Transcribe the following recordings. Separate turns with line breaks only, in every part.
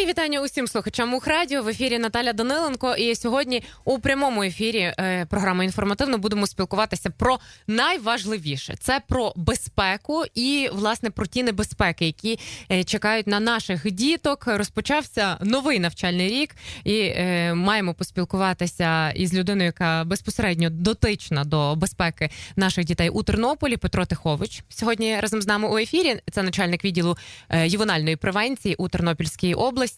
Мої вітання усім слухачам Ухрадіо. В ефірі Наталя Даниленко. І сьогодні у прямому ефірі е, програми інформативно будемо спілкуватися про найважливіше це про безпеку і власне про ті небезпеки, які е, чекають на наших діток. Розпочався новий навчальний рік, і е, маємо поспілкуватися із людиною, яка безпосередньо дотична до безпеки наших дітей у Тернополі. Петро Тихович сьогодні разом з нами у ефірі. Це начальник відділу ювенальної превенції у Тернопільській області.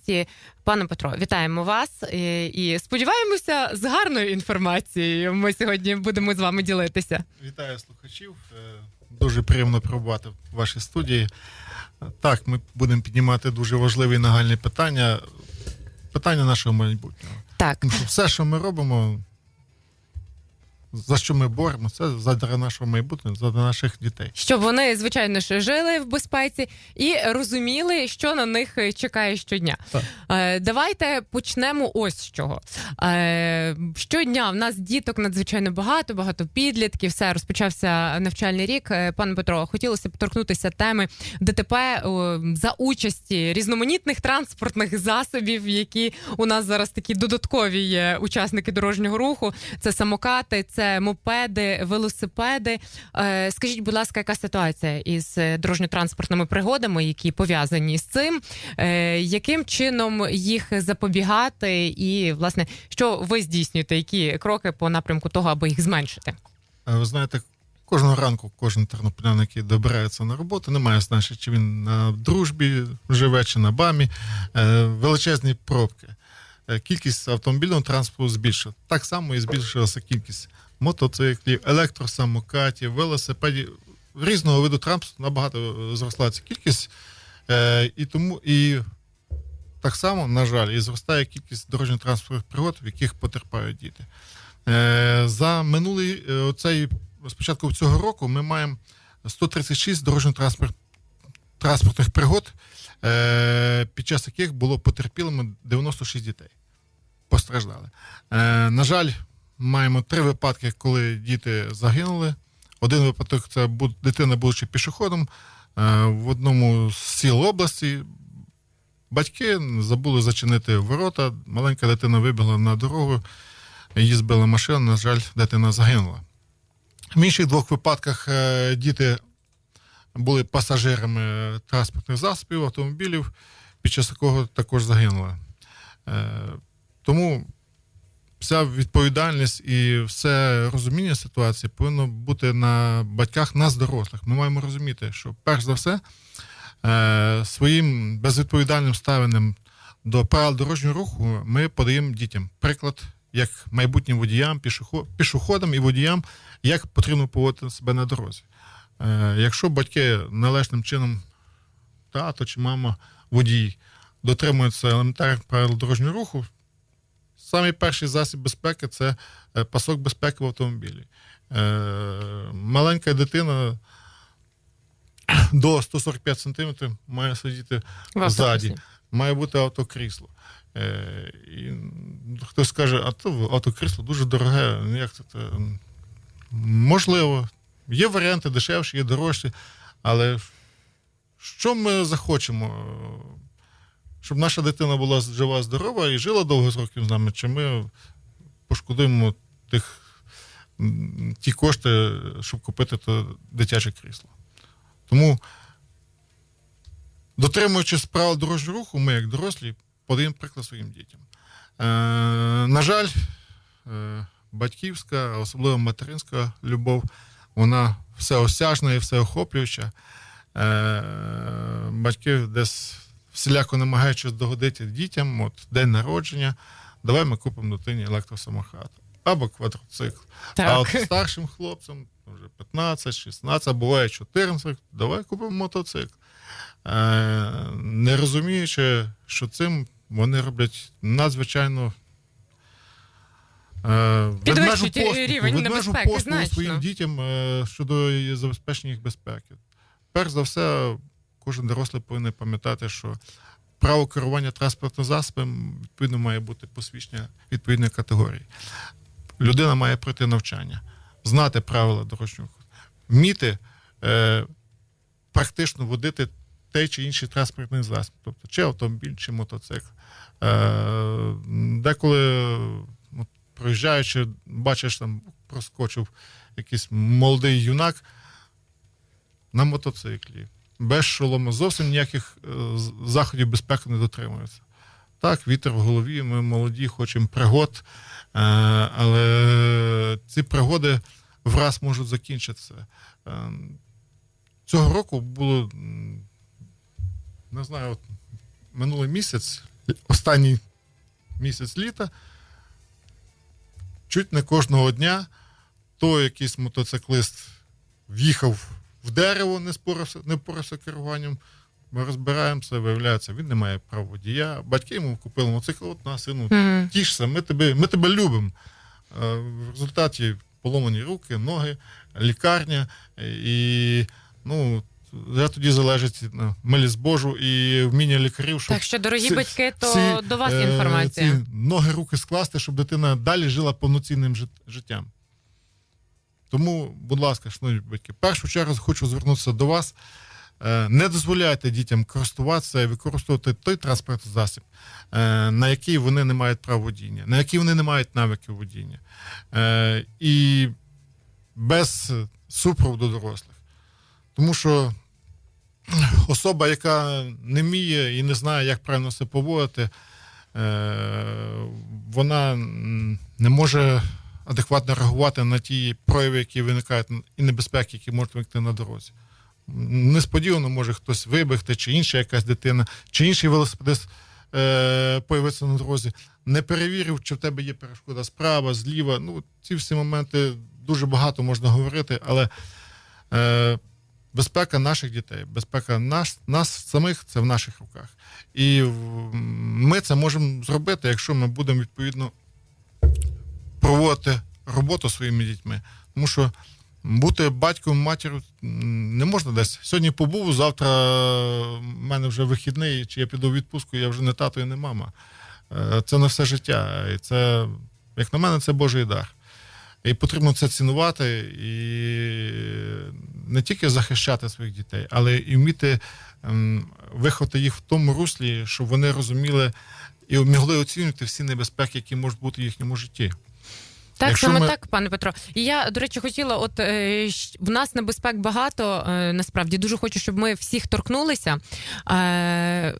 Пане Петро, вітаємо вас і, і сподіваємося, з гарною інформацією ми сьогодні будемо з вами ділитися.
Вітаю слухачів. Е, Дуже приємно пробувати в вашій студії. Так, ми будемо піднімати дуже важливі нагальні питання. Питання нашого майбутнього.
Так,
Тому що все, що ми робимо, за що ми боремося, це задля нашого майбутнього, задля наших дітей.
щоб вони звичайно ж жили в безпеці і розуміли, що на них чекає щодня.
Так.
Е, давайте почнемо ось з чого. Е, щодня в нас діток надзвичайно багато, багато підлітків. Все розпочався навчальний рік. Е, Пане Петро, хотілося б торкнутися теми ДТП за участі різноманітних транспортних засобів, які у нас зараз такі додаткові є учасники дорожнього руху. Це самокати, це мопеди, велосипеди. Е, скажіть, будь ласка, яка ситуація із е, дорожньо-транспортними пригодами, які пов'язані з цим? Е, яким чином їх запобігати, і власне що ви здійснюєте? Які кроки по напрямку того, аби їх зменшити?
Ви знаєте, кожного ранку кожен тернополян, який добирається на роботу, немає значення, чи він на дружбі живе, чи на бамі. Величезні пробки. Кількість автомобільного транспорту збільшила. Так само і збільшилася кількість мотоциклів, електросамокатів, велосипедів. Різного виду транспорту набагато е, зросла ця кількість. Е, І тому і так само, на жаль, і зростає кількість дорожньо-транспортних пригод, в яких потерпають діти. Е, За минулий е, оцей спочатку цього року ми маємо 136 дорожньо-транспортних пригод, е, під час яких було потерпілими 96 дітей. Постраждали. Е, На жаль, маємо три випадки, коли діти загинули. Один випадок це дитина, будучи пішоходом, е, в одному з сіл області. Батьки забули зачинити ворота. Маленька дитина вибігла на дорогу, її збила машина. На жаль, дитина загинула. В інших двох випадках е, діти були пасажирами транспортних засобів, автомобілів, під час якого також загинули. Е, Тому вся відповідальність і все розуміння ситуації повинно бути на батьках, нас, дорослих. Ми маємо розуміти, що перш за все е, своїм безвідповідальним ставленням до правил дорожнього руху ми подаємо дітям приклад як майбутнім водіям, пішоходам і водіям, як потрібно поводити себе на дорозі. Е, Якщо батьки належним чином, тато чи мама, водій, дотримуються елементарних правил дорожнього руху, самий перший засіб безпеки це е, пасок безпеки в автомобілі. Е, Маленька дитина до 145 см має сидіти ззаді, має бути автокрісло. Е, і хтось скаже, а то автокрісло дуже дороге. Ну, Як це? Можливо, є варіанти дешевші, є дорожчі, але що ми захочемо? Щоб наша дитина була жива, здорова і жила довго з років з нами, чи ми пошкодуємо тих, ті кошти, щоб купити то дитяче крісло. Тому, дотримуючись правил дорожнього руху, ми, як дорослі, подаємо приклад своїм дітям. Е, на жаль, е, батьківська, особливо материнська любов, вона всеосяжна і всеохоплююча. Е, батьки десь всіляко намагаючись догодити дітям, от день народження, давай ми купимо дитині електросамокат або квадроцикл. А от старшим хлопцям вже 15, 16, а буває 14, давай купимо мотоцикл. Е, не розуміючи, що цим вони роблять надзвичайно. Е,
Підвищують рівень небезпеки
послугу своїм дітям е, щодо забезпечення їх безпеки. Перш за все, кожен дорослий повинен пам'ятати, що право керування транспортним засобом відповідно має бути посвідчення відповідної категорії. Людина має пройти навчання, знати правила дорожнього вміти е, практично водити той чи інший транспортний засіб, тобто чи автомобіль, чи мотоцикл. Е, Деколи, от, проїжджаючи, бачиш, там проскочив якийсь молодий юнак на мотоциклі, без шолому, зовсім ніяких е, заходів безпеки не дотримується. Так, вітер в голові, ми молоді, хочемо пригод, е, але ці пригоди враз можуть закінчитися. Е, Цього року було, не знаю, от минулий місяць, останній місяць літа, чуть не кожного дня то якийсь мотоциклист в'їхав в дерево, не спорався, не впорався керуванням. Ми розбираємося, виявляється, він не має права водія. Батьки йому купили мотоцикл, от на сину,
Мгм.
тішся, ми тебе, ми тебе любимо. Е, В результаті поломані руки, ноги, лікарня. І ну, вже тоді залежить ну, милість Божу і вміння лікарів, щоб
Так що, дорогі
ці-
батьки, то
ці,
до вас
е,
інформація.
Ці ноги, руки скласти, щоб дитина далі жила повноцінним життям. Тому, будь ласка, шановні батьки, в першу чергу хочу звернутися до вас. Е, Не дозволяйте дітям користуватися і використовувати той транспортний засіб, е, на який вони не мають права водіння, на який вони не мають навиків водіння. Е, І без супроводу дорослих. Тому що особа, яка не вміє і не знає, як правильно себе поводити, вона не може адекватно реагувати на ті прояви, які виникають, і небезпеки, які можуть виникнути на дорозі. Несподівано може хтось вибігти, чи інша якась дитина, чи інший велосипедист е, появиться на дорозі. Не перевірив, чи в тебе є перешкода справа, зліва. Ну, ці всі моменти дуже багато можна говорити, але е, безпека наших дітей, безпека наш, нас самих це в наших руках. І ми це можемо зробити, якщо ми будемо відповідно проводити роботу своїми дітьми. Тому що бути батьком, матір'ю не можна десь. Сьогодні побув, завтра в мене вже вихідний, чи я піду в відпустку, я вже не тато і не мама. Е, Це на все життя. І це, як на мене, це Божий дар. І потрібно це цінувати і не тільки захищати своїх дітей, але і вміти ем, виховати їх в тому руслі, щоб вони розуміли і могли оцінювати всі небезпеки, які можуть бути в їхньому житті.
Так,
Якщо
саме
ми-
так, пане Петро. І я, до речі, хотіла, от е, в нас небезпек багато. Е, насправді дуже хочу, щоб ми всіх торкнулися. Е,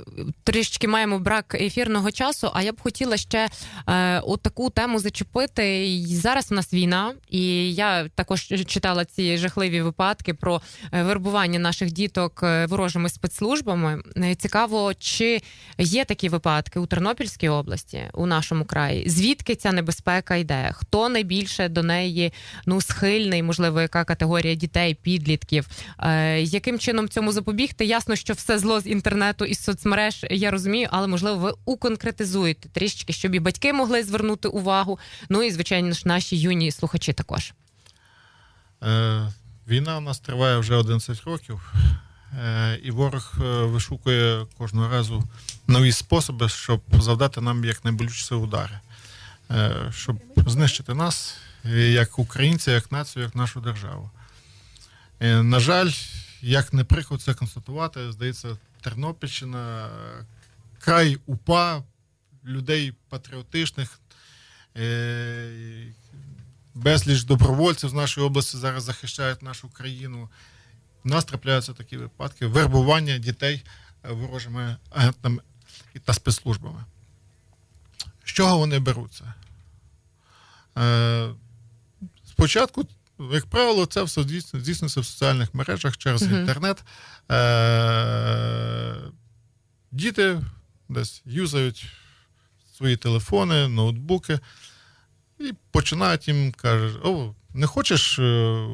трішки маємо брак ефірного часу. А я б хотіла ще е, от таку тему зачепити. І Зараз у нас війна, і я також читала ці жахливі випадки про е, вербування наших діток е, ворожими спецслужбами. Е, Цікаво, чи є такі випадки у Тернопільській області, у нашому краї. Звідки ця небезпека йде? Хто найбільше до неї ну схильний? Можливо, яка категорія дітей, підлітків? Е, яким чином цьому запобігти? Ясно, що все зло з інтернету і соцмереж я розумію, але можливо ви уконкретизуєте трішки, щоб і батьки могли звернути увагу. Ну і звичайно ж наші юні слухачі також.
Е, війна у нас триває вже 11 років, е, і ворог е, вишукує кожного разу нові способи, щоб завдати нам якнайболючіші удари, е, щоб знищити нас е, як українця, як націю, як нашу державу. Е, на жаль, як не прикро це констатувати, здається, Тернопільщина е, край упа людей патріотичних. Е, безліч добровольців з нашої області зараз захищають нашу країну. У нас трапляються такі випадки вербування дітей е, ворожими агентами та спецслужбами. З чого вони беруться? Е, спочатку, як правило, це все здійснюється в соціальних мережах через
Мгм.
інтернет. Е, діти десь юзають свої телефони, ноутбуки і починають їм кажуть: о, не хочеш е,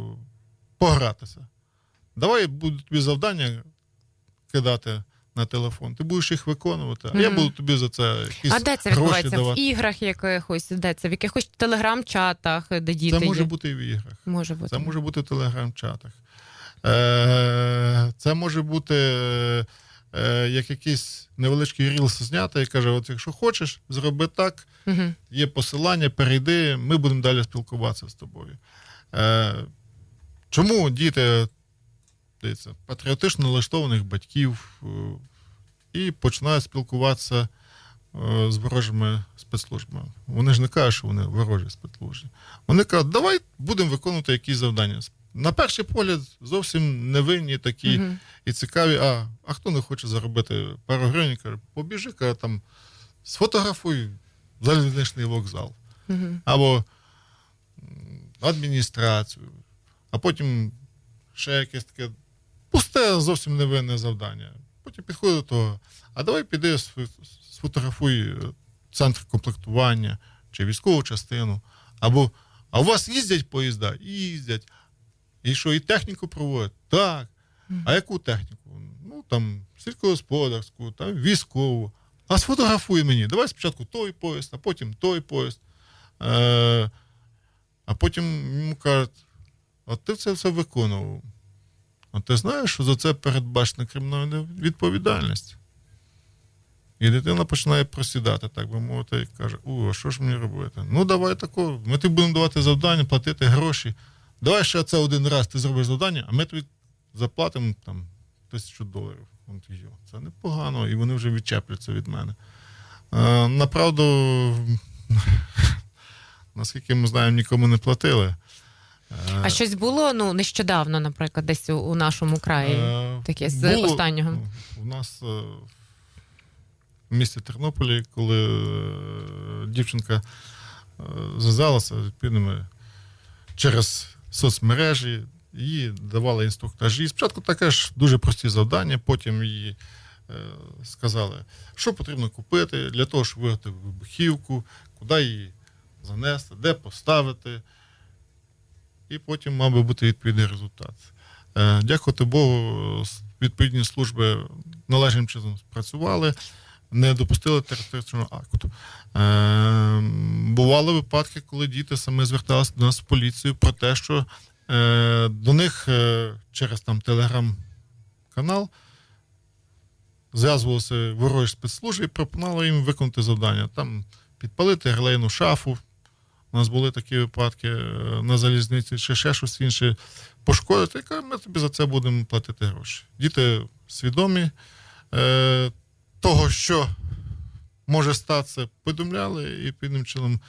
погратися? Давай буду тобі завдання кидати на телефон. Ти будеш їх виконувати, а я буду тобі за це якісь
а де це
гроші
відбувається? В
давати.
іграх якихось, де це? В якихось телеграм-чатах, де діти
Це може
є?
бути і в іграх.
може бути.
Це може бути в телеграм-чатах. Е, Це може бути е, як якийсь невеличкий рілс знятий і каже: от якщо хочеш, зроби так,
Мгм.
є посилання, перейди, ми будемо далі спілкуватися з тобою. Е, чому діти дивіться, патріотично налаштованих батьків е, і починають спілкуватися е, з ворожими спецслужбами. Вони ж не кажуть, що вони ворожі спецслужби. Вони кажуть, давай будемо виконувати якісь завдання. На перший погляд, зовсім невинні такі
Мгм.
і цікаві. А, а хто не хоче заробити пару гривень, каже, побіжи, каже, там сфотографуй залізничний вокзал
Мгм.
або адміністрацію, а потім ще якесь таке пусте, зовсім невинне завдання. Потім підходить до того, а давай піди сфотографуй е, центр комплектування чи військову частину, або а у вас їздять поїзда? Їздять. І що, і техніку проводять? Так. А яку техніку? Ну там сільськогосподарську, там військову. А сфотографуй мені. Давай спочатку той поїзд, а потім той поїзд. Е, а потім йому кажуть, а ти це все виконував. А ти знаєш, що за це передбачена кримінальна відповідальність. І дитина починає просідати, так би мовити, і каже: у, а що ж мені робити? Ну, давай тако, ми тобі будемо давати завдання, платити гроші. Давай ще це один раз ти зробиш завдання, а ми тобі заплатимо там тисячу доларів. Це непогано, і вони вже відчепляться від мене. Е, направду, наскільки ми знаємо, нікому не платили. Е,
А щось було ну нещодавно, наприклад, десь у, нашому краї.
Е,
таке з останнього.
ну, У нас е, в місті Тернополі, коли е, дівчинка е, зв'язалася відповідними через соцмережі, їй давали інструктажі. Спочатку таке ж дуже прості завдання, потім е, сказали, що потрібно купити для того, щоб виготовити вибухівку, куди її занести, де поставити. І потім мав би бути відповідний результат. Е, Дякувати Богу, відповідні служби належним чином спрацювали, не допустили терористичного акту. Е, Бували випадки, коли діти саме зверталися до нас в поліцію про те, що е, до них через там телеграм-канал зв'язувалися ворожі спецслужби і пропонували їм виконати завдання. Там підпалити глейну шафу. У нас були такі випадки е, на залізниці, чи ще щось інше пошкодити, яка ми тобі за це будемо платити гроші. Діти свідомі е, того, що може статися, повідомляли і відповідним чином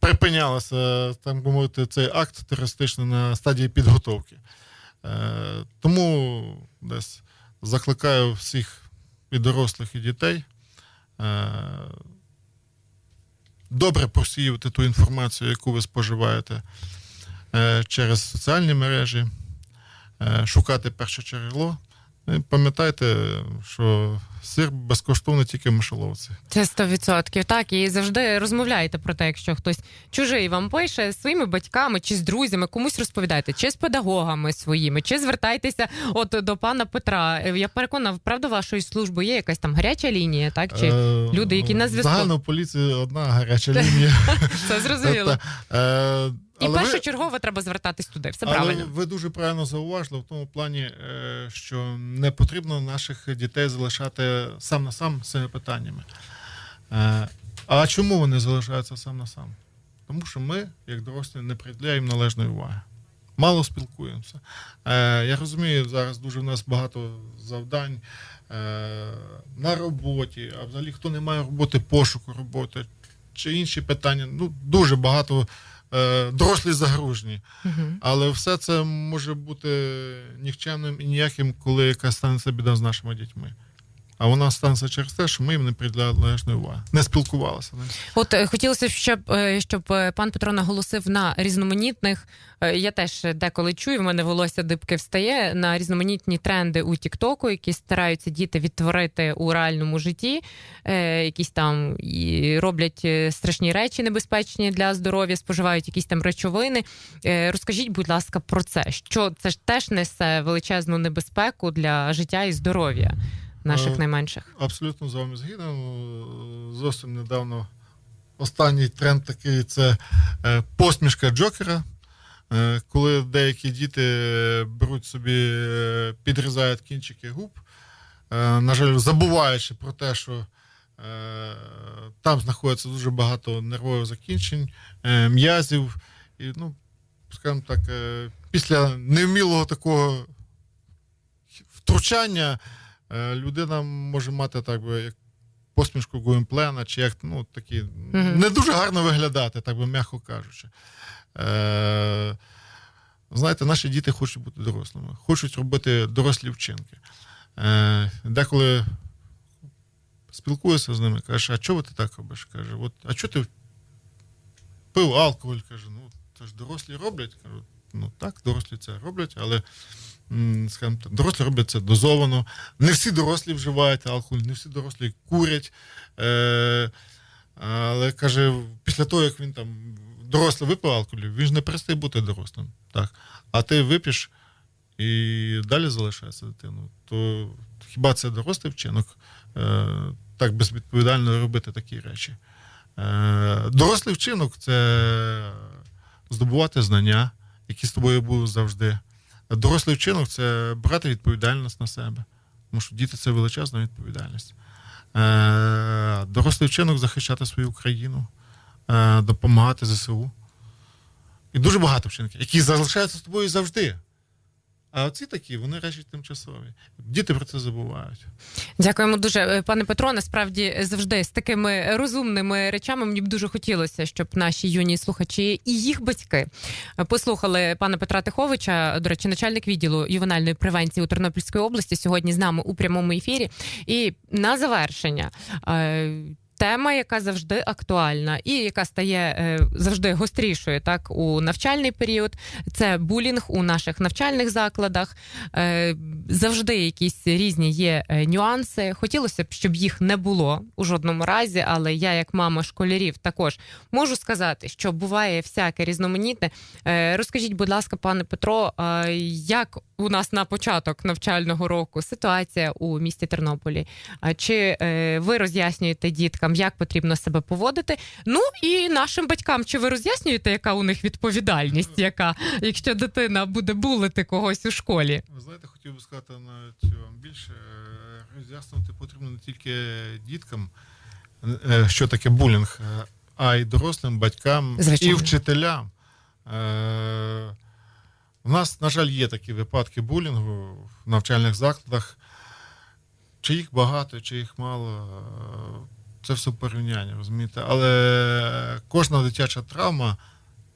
припинялося, так би мовити, цей акт терористичний на стадії підготовки. Е, тому десь закликаю всіх і дорослих, і дітей. Е, добре просіювати ту інформацію, яку ви споживаєте е, через соціальні мережі, е, шукати перше джерело. Пам'ятайте, що сир безкоштовно тільки в мишоловці.
Це 100%. Так, і завжди розмовляйте про те, якщо хтось чужий вам пише своїми батьками чи з друзями, комусь розповідайте, чи з педагогами своїми, чи звертайтеся от до пана Петра. Я переконана, правда, вашої служби є якась там гаряча лінія, так? Чи
Е,
люди, які на зв'язку?
Загально в поліції одна гаряча лінія.
це зрозуміло?
Е,
І
але ви-
першочергово треба звертатись туди. Все
Але
правильно.
ви дуже правильно зауважили в тому плані, е, що не потрібно наших дітей залишати сам на сам з цими питаннями. Е, А чому вони залишаються сам на сам? Тому що ми, як дорослі, не приділяємо належної уваги. Мало спілкуємося. Е, Я розумію, зараз дуже в нас багато завдань е, на роботі, а взагалі хто не має роботи, пошуку роботи чи інші питання. Ну, дуже багато дорослі загружені. Але все це може бути нікчемним і ніяким, коли якась станеться біда з нашими дітьми. А вона станеться через те, що ми їм не приділяли належної уваги. Не спілкувалися.
От е, хотілося б, щоб, е, щоб е, пан Петро наголосив на різноманітних. Я теж деколи чую, в мене волосся дибки встає на різноманітні тренди у Тіктоку, які стараються діти відтворити у реальному житті, якісь там і роблять страшні речі небезпечні для здоров'я, споживають якісь там речовини. Розкажіть, будь ласка, про це. Що це ж теж несе величезну небезпеку для життя і здоров'я наших
Е,
найменших.
Абсолютно з вами згідно. Зовсім недавно останній тренд такий це е, посмішка Джокера. Е, Коли деякі діти беруть собі, е, підрізають кінчики губ, е, на жаль, забуваючи про те, що е, там знаходиться дуже багато нервових закінчень, е, м'язів. І, ну, скажімо так, е, після невмілого такого втручання е, людина може мати так би як посмішку Гуімплена, чи як ну, такі не дуже гарно виглядати, так би м'яко кажучи. Е, знаєте, наші діти хочуть бути дорослими, хочуть робити дорослі вчинки. Е, деколи спілкуюся з ними, кажеш, а чого ти так робиш? Каже, от, а чого ти пив алкоголь? Каже, ну це ж дорослі роблять. Кажу, ну так, дорослі це роблять, але скажімо дорослі роблять це дозовано. Не всі дорослі вживають алкоголь, не всі дорослі курять. Е, але каже, після того, як він там дорослий випив алкоголь, він ж не перестає бути дорослим. Так. А ти вип'єш і далі залишається дитину, то хіба це дорослий вчинок? Е, так безвідповідально робити такі речі. Е, дорослий вчинок це здобувати знання, які з тобою будуть завжди. Дорослий вчинок це брати відповідальність на себе. Тому що діти це величезна відповідальність. Е, дорослий вчинок захищати свою країну, е, допомагати ЗСУ. І дуже багато вчинків, які залишаються з тобою завжди. А оці такі, вони речі тимчасові. Діти про це забувають.
Дякуємо дуже, Е, пане Петро. Насправді завжди з такими розумними речами мені б дуже хотілося, щоб наші юні слухачі і їх батьки е, послухали пана Петра Тиховича, до речі, начальник відділу ювенальної превенції у Тернопільській області. Сьогодні з нами у прямому ефірі. І на завершення. Тема, яка завжди актуальна і яка стає е, завжди гострішою, так у навчальний період, це булінг у наших навчальних закладах. Е, завжди якісь різні є е, нюанси. Хотілося б, щоб їх не було у жодному разі, але я, як мама школярів, також можу сказати, що буває всяке різноманітне. Розкажіть, будь ласка, пане Петро, як у нас на початок навчального року ситуація у місті Тернополі? А Чи е, ви роз'яснюєте діткам, як потрібно себе поводити? Ну і нашим батькам, чи ви роз'яснюєте, яка у них відповідальність, яка якщо дитина буде булити когось у школі?
Ви знаєте, хотів би сказати навіть вам більше. Е, Роз'яснювати потрібно не тільки діткам, е, що таке булінг, а й дорослим, батькам
Звичайно.
і вчителям. У нас, на жаль, є такі випадки булінгу в навчальних закладах. Чи їх багато, чи їх мало, це все порівняння, розумієте? Але кожна дитяча травма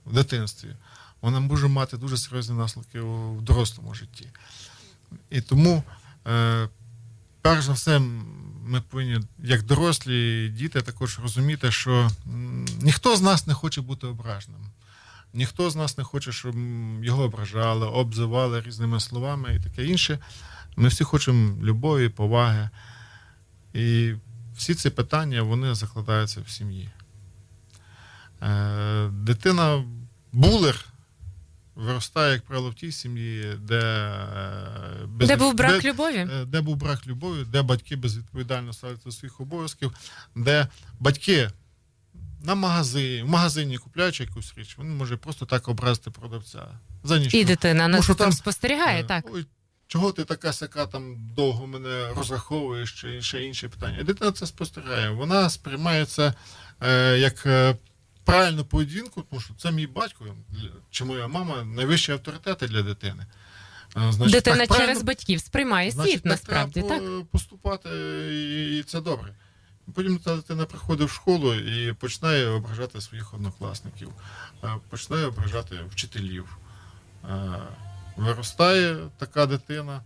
в дитинстві вона може мати дуже серйозні наслідки у дорослому житті. І тому, е, перш за все, ми повинні, як дорослі діти, також розуміти, що ніхто з нас не хоче бути ображеним. Ніхто з нас не хоче, щоб його ображали, обзивали різними словами і таке інше. Ми всі хочемо любові, поваги. І всі ці питання вони закладаються в сім'ї. Е, дитина, булер, виростає, як правило, в тій сім'ї, де, е, без-
Де був брак
де-
любові?
Е, де був брак любові, де батьки безвідповідально ставляться до своїх обов'язків, де батьки на магазині, в магазині купляючи якусь річ, він може просто так образити продавця. За ніщо.
І дитина на
там,
спостерігає,
Е,
так.
Ой, чого ти така сяка там довго мене розраховуєш, чи ще інші питання. Дитина це спостерігає. Вона сприймає це е, як е, правильну поведінку, тому що це мій батько чи моя мама найвищі авторитети для дитини. Е, значить,
Дитина
так
через батьків сприймає
Значить,
світ,
так
насправді,
треба
так.
поступати, і це добре. Потім та дитина приходить в школу і починає ображати своїх однокласників, е, починає ображати вчителів. Е, Виростає така дитина,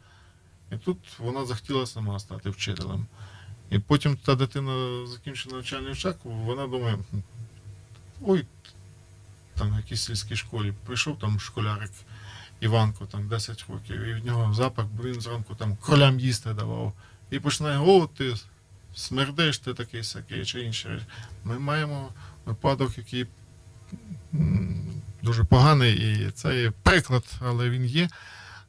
і тут вона захотіла сама стати вчителем. І потім та дитина закінчує навчальний шлях, вона думає, ой, там в якійсь сільській школі прийшов там школярик Іванко, там 10 років, і в нього запах, бо він зранку там кролям їсти давав. І починає, о, ти смердиш, ти такий сякий, чи інше. Ми маємо випадок, який дуже поганий, і це є приклад, але він є.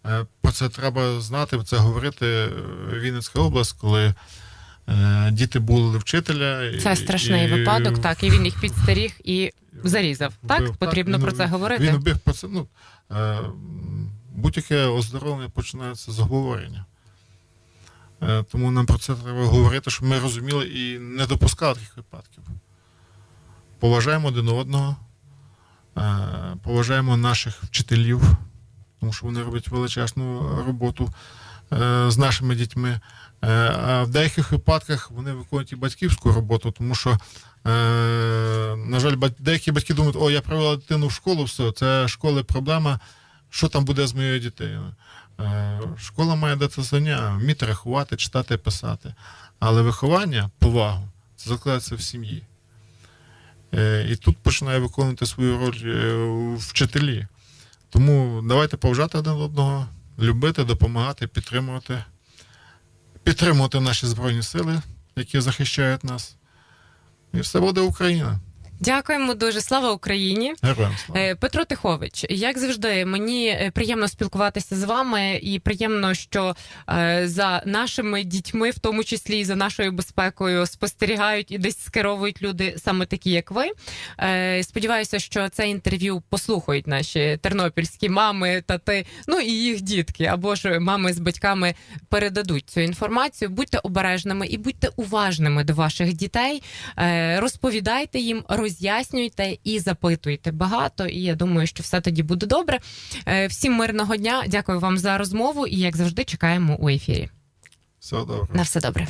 Е, Про це треба знати, це говорити е, Вінницька область, коли е, діти були вчителя.
Це страшний
і
випадок, так, і він їх підстеріг і зарізав. Так,
вбив.
потрібно
він
про це говорити.
Він вбив про це. Ну, будь-яке оздоровлення починається з обговорення. Е, тому нам про це треба говорити, щоб ми розуміли і не допускали таких випадків. Поважаємо один одного, е, поважаємо наших вчителів, тому що вони роблять величезну роботу. е, з нашими дітьми. А в деяких випадках вони виконують і батьківську роботу, тому що, на жаль, деякі батьки думають, о, я привела дитину в школу, все, це школи проблема, що там буде з моєю дитиною. Е, школа має дати знання, вміти рахувати, читати, писати. Але виховання, повагу, це закладається в сім'ї. Е, і тут починає виконувати свою роль е, вчителі. Тому давайте поважати один одного, любити, допомагати, підтримувати, підтримувати наші Збройні сили, які захищають нас. І все буде Україна.
Дякуємо дуже. Слава Україні.
Героям слава.
Петро Тихович, як завжди, мені е, приємно спілкуватися з вами, і приємно, що е, за нашими дітьми, в тому числі і за нашою безпекою, спостерігають і десь скеровують люди саме такі, як ви. Е, Сподіваюся, що це інтерв'ю послухають наші тернопільські мами, тати, ну і їх дітки, або ж мами з батьками передадуть цю інформацію. Будьте обережними і будьте уважними до ваших дітей. Розповідайте їм, роз'яснюйте і запитуйте багато. І я думаю, що все тоді буде добре. Е, Всім мирного дня. Дякую вам за розмову. І як завжди, чекаємо у ефірі.
Все добре.
На все добре.